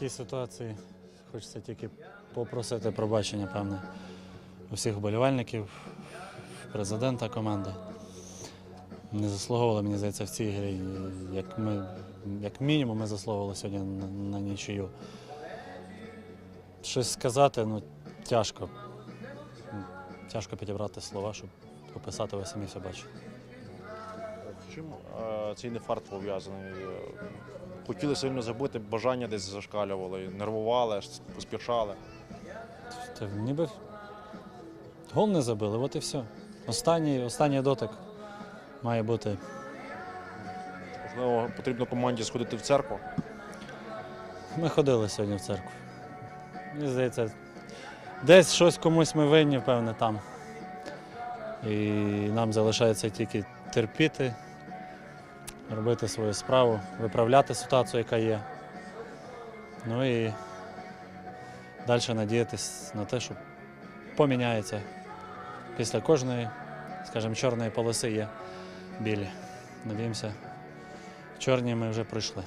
такій ситуації хочеться тільки попросити пробачення, певне, у всіх вболівальників, президента команди. Не заслуговували, мені здається, в цій грі. Як, ми, як мінімум, ми заслуговували сьогодні на, на нічию. Щось сказати, ну, тяжко. Тяжко підібрати слова, щоб описати, ви самі все бачите. Чим е, цей нефарт пов'язаний? Хотіли сильно забити, бажання десь зашкалювали, нервували, поспішали. Та ніби гол не забили, от і все. Останній, останній дотик має бути. Можливо, потрібно команді сходити в церкву. Ми ходили сьогодні в церкву. Мені здається, десь щось комусь ми винні, певне, там. І нам залишається тільки терпіти, робити свою справу, виправляти ситуацію, яка є. Ну і далі надіятися на те, що поміняється. Після кожної, скажімо, чорної полоси є білі. Надіємося, чорні ми вже пройшли.